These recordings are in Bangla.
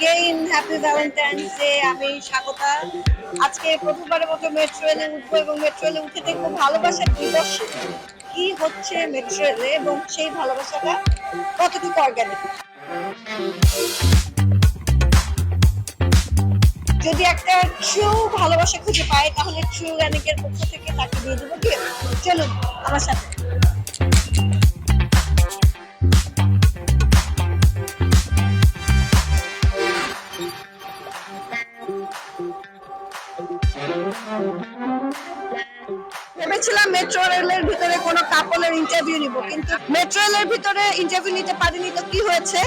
এগেইন হ্যাপি ভ্যালেন্টাইন্স ডে আমি স্বাগতা। আজকে প্রথমবারের মতো মেট্রো রেলে উঠবো এবং মেট্রো রেলে উঠে দেখব ভালোবাসার দিবস কি হচ্ছে মেট্রো রেলে এবং সেই ভালোবাসাটা কতটুকু অর্গানিক যদি একটা ট্রু ভালোবাসা খুঁজে পাই, তাহলে ট্রু অর্গানিকের পক্ষ থেকে তাকে দিয়ে দেবো চলুন, আমার সাথে। ভেবেছিলাম মেট্রো রেলের ভিতরে কোনো কাপলের ইন্টারভিউ নিব, কিন্তু মেট্রো রেলের ভিতরে ইন্টারভিউ নিতে পারিনি তো কি হয়েছে?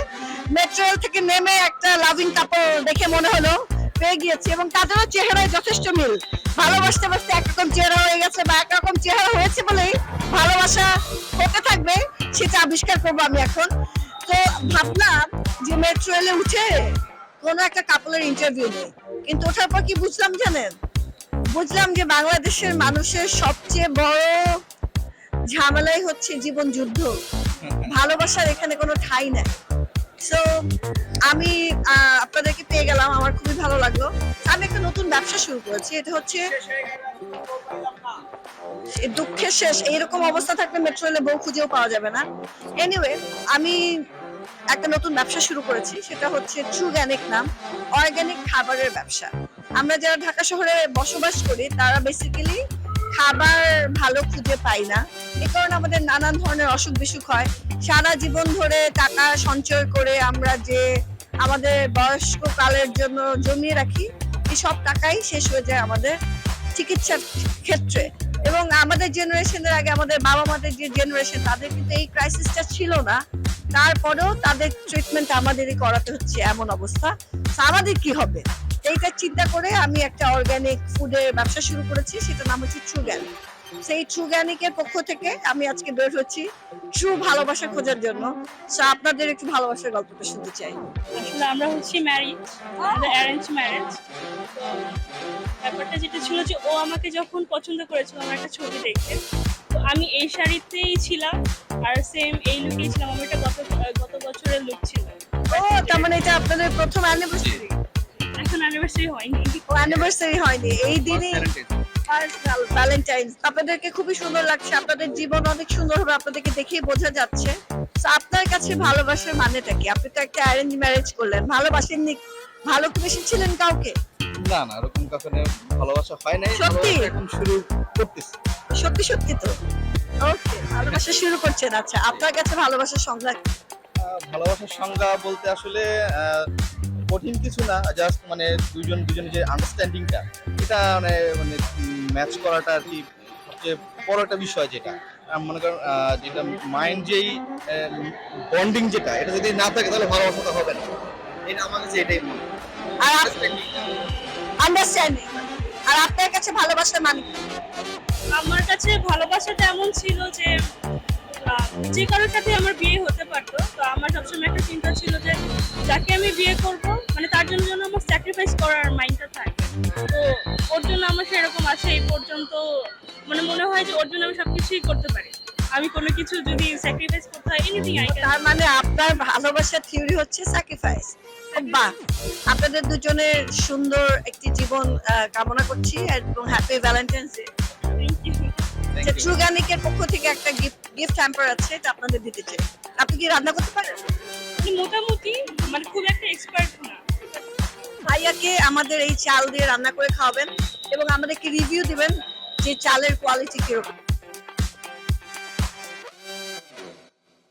মেট্রো রেল থেকে নেমে একটা লাভিং কাপল দেখে মনে হলো, পেয়ে গিয়েছি এবং তাদেরও চেহারায় যথেষ্ট মিল। ভালোবাসতে বাসতে একরকম চেহারা হয়ে গেছে বা একরকম চেহারা হয়েছে বলেই ভালোবাসা হতে থাকবে, সেটা আবিষ্কার করব আমি এখন। তো ভাবলাম যে মেট্রো রেলে উঠে কোনো একটা কাপলের ইন্টারভিউ নেই, কিন্তু ওঠার পর কি বুঝলাম জানেন? বুঝলাম যে বাংলাদেশের মানুষের সবচেয়ে বড় ঝামেলাই হচ্ছে জীবন যুদ্ধ। ভালোবাসার এখানে কোনো ঠাঁই নাই। সো আমি আপনাদেরকে পেয়ে গেলাম, আমার খুবই ভালো লাগল। আমি একটা নতুন ব্যবসা শুরু করেছি, এটা হচ্ছে দুঃখের শেষ। এইরকম অবস্থা থাকলে মেট্রো রেলে বউ খুঁজেও পাওয়া যাবে না। এনিওয়ে আমি একটা নতুন ব্যবসা শুরু করেছি, সেটা হচ্ছে ট্রুগ্যানিক নাম অর্গানিক খাবারের ব্যবসা। আমরা যারা ঢাকা শহরে বসবাস করি, তারা বেসিক্যালি খাবার ভালো খুঁজে পাই না। এ কারণে আমাদের নানান ধরনের অসুখ বিসুখ হয়। সারা জীবন ধরে টাকা সঞ্চয় করে আমরা যে আমাদের বয়স্ক কালের জন্য জমিয়ে রাখি, এই সব টাকাই শেষ হয়ে যায় আমাদের চিকিৎসার ক্ষেত্রে। এবং আমাদের জেনারেশনের আগে আমাদের বাবা মাদের যে জেনারেশন তাদের কিন্তু এই ক্রাইসিসটা ছিল না। তারপরেও তাদের ট্রিটমেন্ট আমাদেরই করাতে হচ্ছে এমন অবস্থা। আমাদের কি হবে? এইটা চিন্তা করে আমি একটা অর্গানিক ফুডের ব্যবসা শুরু করেছি সেটার নাম হচ্ছে ট্রুগ্যানিক সেই ট্রুগ্যানিকের পক্ষ থেকে আমি আজকে বের হচ্ছি ট্রু ভালোবাসা খোঁজার জন্য। সো আপনাদের একটু ভালোবাসার গল্পটা শুনতে চাই। আসলে আমরা হচ্ছি ম্যারিড অ্যারেঞ্জ ম্যারেজ ব্যাপারটা যেটা ছিল যে ও আমাকে যখন পছন্দ করেছিল আমার একটা ছবি দেখতে। তো আমি এই শাড়িতেই ছিলাম আর সেম এই লুকেই ছিলাম। আমার এটা গত গত বছরের লুক ছিল। ও তার মানে এটা আপনাদের প্রথম অ্যানিভার্সারি এখন অ্যানিভার্সারি হয়নি। ও অ্যানিভার্সারি হয়নি। এই দিনই ভ্যালেন্টাইন্স আপনাদেরকে খুবই সুন্দর লাগছে। আপনাদের জীবন অনেক সুন্দর হবে আপনাদেরকে দেখেই বোঝা যাচ্ছে। তো আপনার কাছে ভালোবাসার মানেটা কি? আপনি তো একটা অ্যারেঞ্জ ম্যারেজ করলেন। ভালোবাসেননি ভালো বেশি কাউকে? না না ওরকম কখনো ভালোবাসা হয় নাই। সত্যি? ভালোবাসা এখন শুরু করতেছি। সত্যি সত্যি তো? ওকে ভালোবাসা শুরু করছেন। আচ্ছা আপনার কাছে ভালোবাসার সংজ্ঞা ভালোবাসার সংজ্ঞা বলতে আসলে আহ, কঠিন কিছু না জাস্ট মানে দুজন দুজনের যে আন্ডারস্ট্যান্ডিংটা এটা মানে মানে ম্যাচ করাটা আর কি সবচেয়ে বড় একটা বিষয় যেটা। মনে করেন যেটা মাইন্ড যেই বন্ডিং যেটা এটা যদি না থাকে তাহলে ভালোবাসাটা হবে না। এটা আমার কাছে এটাই মনে আর আন্ডারস্ট্যান্ডিং আর আপনার কাছে ভালোবাসার মানে আমার কাছে ভালোবাসাটা এমন ছিল যে যে কারোর সাথে আমার বিয়ে হতে পারতো তো আমার সবসময় একটা চিন্তা ছিল যে যাকে আমি বিয়ে করব তার জন্য যেন আমার স্যাক্রিফাইস করার মাইন্ডটা থাকে। তো ওর জন্য আমার সেরকম আছে এই পর্যন্ত। মানে মনে হয় যে ওর জন্য আমি সবকিছুই করতে পারি। আমি কোনো কিছু যদি স্যাক্রিফাইস করতে হয় এনিথিং আই তার মানে আপনার ভালোবাসার থিওরি হচ্ছে স্যাক্রিফাইস বাহ আপনাদের দুজনের সুন্দর একটি জীবন কামনা করছি এবং হ্যাপি ভ্যালেন্টাইন্স ডে যে ট্রু গার্নিকের পক্ষ থেকে একটা গিফট গিফট হ্যাম্পার আছে এটা আপনাদের দিতে চাই। আপনি কি রান্না করতে পারেন? মানে মোটামুটি মানে খুব একটা এক্সপার্ট না। ভাইয়াকে আমাদের এই চাল দিয়ে রান্না করে খাওয়াবেন এবং আমাদেরকে রিভিউ দিবেন যে চালের কোয়ালিটি কীরকম।